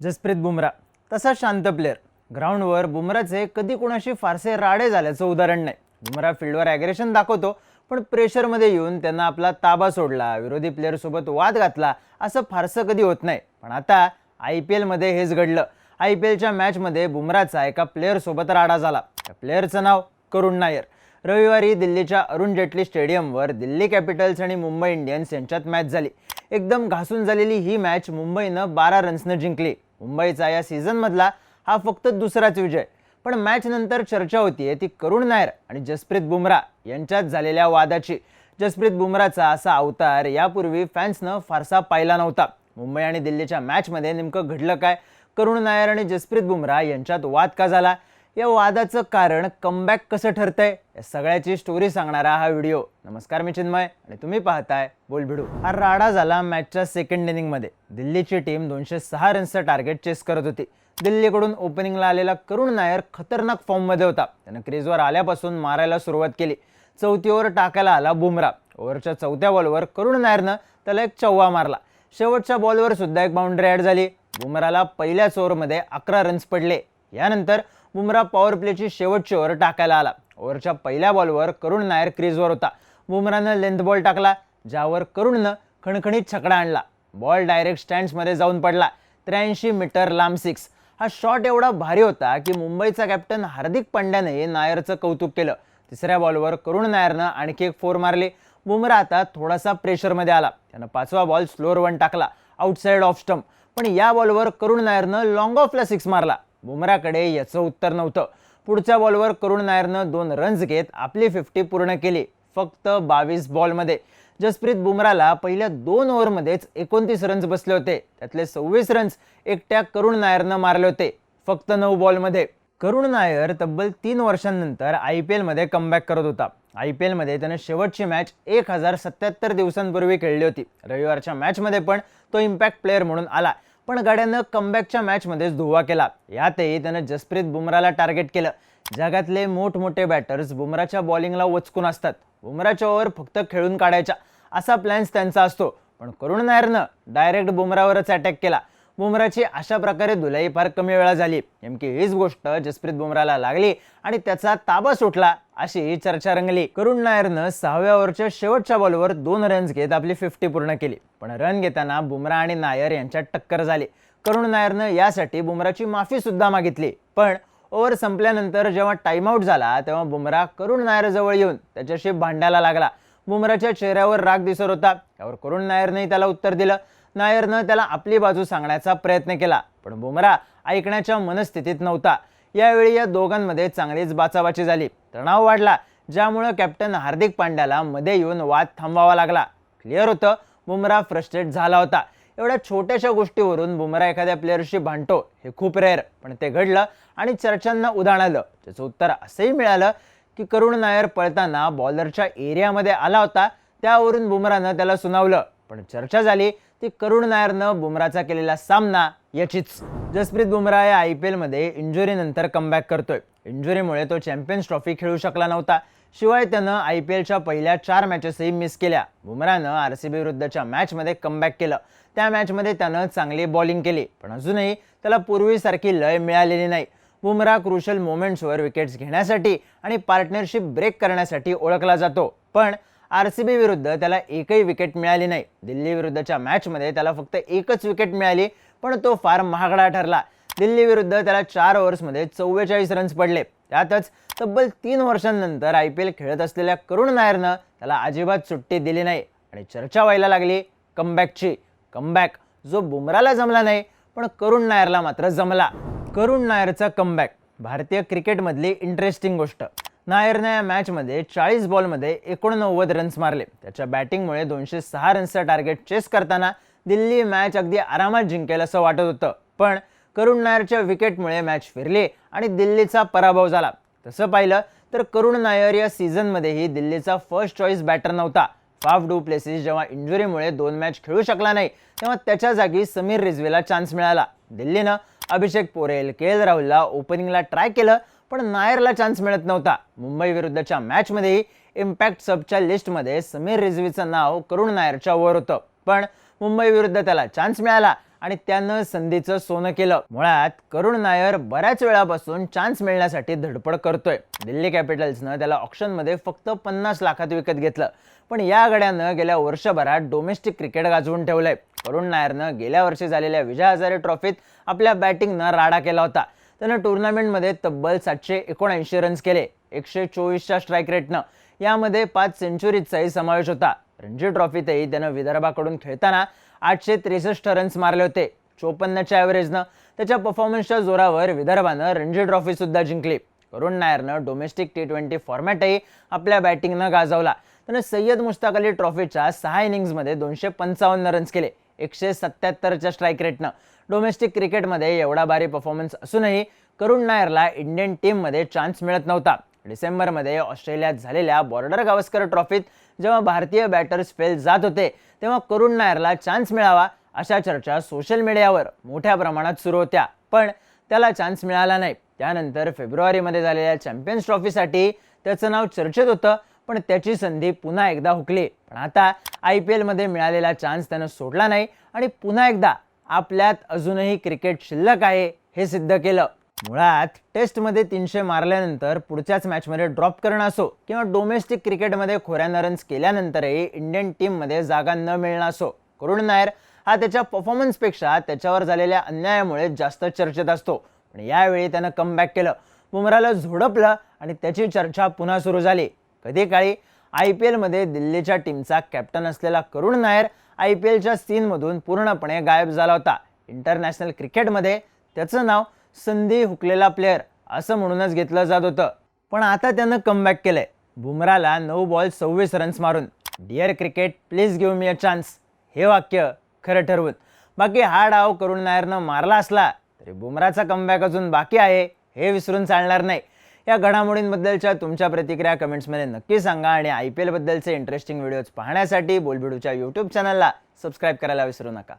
जसप्रीत बुमरा. तसा शांत प्लेअर ग्राउंडवर बुमराचे कधी कोणाशी फारसे राडे झाल्याचं उदाहरण नाही. बुमरा फील्डवर ॲग्रेशन दाखवतो पण प्रेशरमध्ये येऊन त्यांना आपला ताबा सोडला. विरोधी प्लेअरसोबत वाद घातला असं फारसं कधी होत नाही. पण आता आय पी एलमध्ये हेच घडलं. आय पी एलच्या मॅचमध्ये बुमराचा एका प्लेअरसोबत राडा झाला. त्या प्लेअरचं नाव करुण नायर. रविवारी दिल्लीच्या अरुण जेटली स्टेडियमवर दिल्ली कॅपिटल्स आणि मुंबई इंडियन्स यांच्यात मॅच झाली. एकदम घासून झालेली ही मॅच मुंबईनं बारा रन्सनं जिंकली. मुंबईचा या सीझनमधला हा फक्त दुसराच विजय. पण मॅचनंतर चर्चा होतीये ती करुण नायर आणि जसप्रीत बुमरा यांच्यात झालेल्या वादाची. जसप्रीत बुमराचा असा अवतार यापूर्वी फॅन्सनं फारसा पाहिला नव्हता. मुंबई आणि दिल्लीच्या मॅचमध्ये नेमकं घडलं काय? करुण नायर आणि जसप्रीत बुमरा यांच्यात वाद का झाला? या वादाचं कारण कमबॅक कसं ठरतंय या सगळ्याची स्टोरी सांगणारा हा व्हिडिओ नमस्कार मी चिन्मय आणि तुम्ही पाहताय बोलभिडू. हा राडा झाला मॅचच्या सेकंड इनिंगमध्ये दिल्लीची टीम दोनशे सहा रन्सचं टार्गेट चेस करत होती. दिल्लीकडून ओपनिंगला आलेला करुण नायर खतरनाक फॉर्ममध्ये होता. त्यानं क्रीजवर आल्यापासून मारायला सुरुवात केली. चौथी ओव्हर टाकायला आला बुमरा ओव्हरच्या चौथ्या बॉलवर करुण नायरनं त्याला एक चव्वा मारला. शेवटच्या बॉलवर सुद्धा एक बाउंड्री ॲड झाली. बुमराला पहिल्याच ओव्हरमध्ये अकरा रन्स पडले. यानंतर बुमरा पॉवर प्लेची शेवटची ओव्हर टाकायला आला. ओव्हरच्या पहिल्या बॉलवर करुण नायर क्रीजवर होता. बुमरानं लेंथ बॉल टाकला ज्यावर करुणनं खणखणीत छकडा आणला. बॉल डायरेक्ट स्टँड्समध्ये जाऊन पडला. त्र्याऐंशी मीटर लांब सिक्स हा शॉट एवढा भारी होता की मुंबईचा कॅप्टन हार्दिक पांड्याने नायरचं कौतुक केलं. तिसऱ्या बॉलवर करुण नायरनं आणखी एक फोर मारले. बुमरा आता थोडासा प्रेशरमध्ये आला. त्यानं पाचवा बॉल स्लोअर वन टाकला. आउटसाईड ऑफ स्टंप पण या बॉलवर करुण नायरनं लॉंग ऑफला सिक्स मारला. बुमराकडे याचं उत्तर नव्हतं. पुढच्या बॉलवर करुण नायरनं दोन रन्स घेत आपली फिफ्टी पूर्ण केली. फक्त बावीस बॉलमध्ये जसप्रीत बुमराला पहिल्या दोन ओव्हरमध्येच एकोणतीस रन्स बसले होते. त्यातले सव्वीस रन्स एकट्या करुण नायरनं मारले होते. फक्त नऊ बॉलमध्ये करुण नायर तब्बल तीन वर्षांनंतर आय पी एलमध्ये कमबॅक करत होता. आय पी एलमध्ये त्यानं शेवटची मॅच एक हजार सत्याहत्तर दिवसांपूर्वी खेळली होती. रविवारच्या मॅचमध्ये पण तो इम्पॅक्ट प्लेअर म्हणून आला. पण गाड्यानं कमबॅकच्या मॅचमध्येच धुवा केला. यातही त्यानं जसप्रीत बुमराला टार्गेट केलं. जगातले मोठमोठे बॅटर्स बुमराच्या बॉलिंगला वचकून असतात. बुमराच्या ओव्हर फक्त खेळून काढायच्या असा प्लॅन्स त्यांचा असतो. पण करुण नायरनं डायरेक्ट बुमरावरच अटॅक केला. बुमराची अशा प्रकारे धुलाई फार कमी वेळा झाली. नेमकी हीच गोष्ट जसप्रीत बुमराला लागली आणि त्याचा ताबा सुटला अशी चर्चा रंगली. करुण नायरनं सहाव्या ओव्हरच्या शेवटच्या बॉलवर दोन रन्स घेत आपली फिफ्टी पूर्ण केली. पण रन घेताना बुमरा आणि नायर यांच्यात टक्कर झाली. करुण नायरनं यासाठी बुमराची माफी सुद्धा मागितली. पण ओव्हर संपल्यानंतर जेव्हा टाईमआउट झाला तेव्हा बुमरा करुण नायरजवळ येऊन त्याच्याशी भांडायला लागला. बुमराच्या चेहऱ्यावर राग दिसत होता. त्यावर करुण नायरनेही त्याला उत्तर दिलं. नायरनं त्याला आपली बाजू सांगण्याचा प्रयत्न केला पण बुमरा ऐकण्याच्या मनस्थितीत नव्हता. यावेळी या दोघांमध्ये चांगलीच बाचाबाची झाली. तणाव वाढला ज्यामुळं कॅप्टन हार्दिक पांड्याला मध्ये येऊन वाद थांबावा लागला. क्लिअर होतं बुमरा फ्रस्ट्रेट झाला होता. एवढ्या छोट्याशा गोष्टीवरून बुमरा एखाद्या प्लेअरशी भांडतो हे खूप रेअर पण ते घडलं आणि चर्चांना उधाण आलं. त्याचं उत्तर असंही मिळालं की करुण नायर पळताना बॉलरच्या एरियामध्ये आला होता त्यावरून बुमरानं त्याला सुनावलं. पण चर्चा झाली ती करुण नायरनं बुमराचा केलेला सामना याचीच. जसप्रीत बुमरा या आय पी एलमध्ये इंजुरीनंतर कमबॅक करतोय. इंजुरीमुळे तो चॅम्पियन्स ट्रॉफी खेळू शकला नव्हता. शिवाय त्यानं आय पी एलच्या पहिल्या चार मॅचेसही मिस केल्या. बुमरानं आर सी बी विरुद्धच्या मॅचमध्ये कमबॅक केलं. त्या मॅचमध्ये त्यानं चांगली बॉलिंग केली पण अजूनही त्याला पूर्वीसारखी लय मिळालेली नाही. बुमरा क्रुशल मोमेंट्सवर विकेट्स घेण्यासाठी आणि पार्टनरशिप ब्रेक करण्यासाठी ओळखला जातो. पण आर सी बी विरुद्ध त्याला एकही विकेट मिळाली नाही. दिल्ली विरुद्धच्या मॅचमध्ये त्याला फक्त एकच विकेट मिळाली पण तो फार महागडा ठरला. दिल्ली विरुद्ध त्याला चार ओव्हर्समध्ये चव्वेचाळीस रन्स पडले. त्यातच तब्बल तीन वर्षांनंतर आय पी एल खेळत असलेल्या करुण नायरनं त्याला अजिबात सुट्टी दिली नाही आणि चर्चा व्हायला लागली कमबॅकची कमबॅक जो बुमराला जमला नाही पण करुण नायरला मात्र जमला. करुण नायरचा कमबॅक भारतीय क्रिकेटमधली इंटरेस्टिंग गोष्ट. नायरने या मॅचमध्ये चाळीस बॉलमध्ये एकोणनव्वद रन्स मारले. त्याच्या बॅटिंगमुळे दोनशे सहा रन्सचं टार्गेट चेस करताना दिल्ली मॅच अगदी आरामात जिंकेल असं वाटत होतं. पण करुण नायरच्या विकेटमुळे मॅच फिरली आणि दिल्लीचा पराभव झाला. तसं पाहिलं तर करुण नायर या सीझनमध्येही दिल्लीचा फर्स्ट चॉईस बॅटर नव्हता. फाफ डू प्लेसिस जेव्हा इंजुरीमुळे दोन मॅच खेळू शकला नाही तेव्हा त्याच्या जागी समीर रिझवेला चान्स मिळाला. दिल्लीनं अभिषेक पोरेल के एल राहुलला ओपनिंगला ट्राय केलं पण नायरला चान्स मिळत नव्हता. मुंबई विरुद्धच्या मॅचमध्येही इम्पॅक्ट सबच्या लिस्टमध्ये समीर रिझवीचं नाव करुण नायरच्या वर होतं. पण मुंबई विरुद्ध त्याला चान्स मिळाला आणि त्यानं संधीचं सोनं केलं. मुळात करुण नायर बऱ्याच वेळापासून चान्स मिळण्यासाठी धडपड करतोय. दिल्ली कॅपिटल्सनं त्याला ऑप्शनमध्ये फक्त पन्नास लाखात विकत घेतलं. पण या गड्यानं गेल्या वर्षभरात डोमेस्टिक क्रिकेट गाजवून ठेवलंय. करुण नायरनं गेल्या वर्षी झालेल्या विजय हजारे ट्रॉफीत आपल्या बॅटिंगनं राडा केला होता. त्यानं टुर्नामेंटमध्ये तब्बल सातशे एकोणऐंशी रन्स केले एकशे चोवीसच्या स्ट्राईक रेटनं यामध्ये पाच सेंचुरीजचाही समावेश होता. रणजी ट्रॉफीतही त्यानं विदर्भाकडून खेळताना आठशे त्रेसष्ट रन्स मारले होते. चोपन्नच्या ॲव्हरेजनं त्याच्या परफॉर्मन्सच्या जोरावर विदर्भानं रणजी ट्रॉफीसुद्धा जिंकली. करुण नायरनं डोमेस्टिक टी ट्वेंटी फॉर्मॅटही आपल्या बॅटिंगनं गाजवला. त्यानं सय्यद मुश्ताक अली ट्रॉफीच्या सहा इनिंग्समध्ये दोनशे पंचावन्न रन्स केले. एकशे सत्याहत्तरच्या स्ट्राईक रेटनं डोमेस्टिक क्रिकेटमध्ये एवढा भारी परफॉर्मन्स असूनही करुण नायरला इंडियन टीममध्ये चान्स मिळत नव्हता. डिसेंबरमध्ये ऑस्ट्रेलियात झालेल्या बॉर्डर गावस्कर ट्रॉफीत जेव्हा भारतीय बॅटर्स फेल जात होते तेव्हा करुण नायरला चान्स मिळावा अशा चर्चा सोशल मीडियावर मोठ्या प्रमाणात सुरू होत्या. पण त्याला चान्स मिळाला नाही. त्यानंतर फेब्रुवारीमध्ये झालेल्या चॅम्पियन्स ट्रॉफीसाठी त्याचं नाव चर्चेत होतं. पण त्याची संधी पुन्हा एकदा हुकली. पण आता आय पी एलमध्ये मिळालेला चान्स त्यानं सोडला नाही आणि पुन्हा एकदा आपल्यात अजूनही क्रिकेट शिल्लक आहे हे सिद्ध केलं. मुळात टेस्टमध्ये तीनशे मारल्यानंतर पुढच्याच मॅचमध्ये ड्रॉप करणं असो किंवा डोमेस्टिक क्रिकेटमध्ये खोऱ्यानं रन्स केल्यानंतरही इंडियन टीममध्ये जागा न मिळणं असो करुण नायर हा त्याच्या परफॉर्मन्सपेक्षा त्याच्यावर झालेल्या अन्यायामुळे जास्त चर्चेत असतो. पण यावेळी त्यानं कमबॅक केलं. बुमराला झोडपलं आणि त्याची चर्चा पुन्हा सुरू झाली. कधी काळी आय पी एलमध्ये दिल्लीच्या टीमचा कॅप्टन असलेला करुण नायर आय पी एलच्या सीनमधून पूर्णपणे गायब झाला होता. इंटरनॅशनल क्रिकेटमध्ये त्याचं नाव संधी हुकलेला प्लेअर असं म्हणूनच घेतलं जात होतं. पण आता त्यानं कमबॅक केलंय. बुमराला नऊ बॉल सव्वीस रन्स मारून. Dear cricket please give me a chance हे वाक्य खरं ठरवून. बाकी हा डाव करुण नायरनं मारला असला तरी बुमराचा कमबॅक अजून बाकी आहे हे विसरून चालणार नाही. या घडामोडींबद्दलच्या तुमच्या प्रतिक्रिया कमेंट्समध्ये नक्की सांगा आणि आय पी एलबद्दलचे इंटरेस्टिंग व्हिडिओज पाहण्यासाठी बोलबिडूच्या यूट्यूब चॅनलला सबस्क्राईब करायला विसरू नका.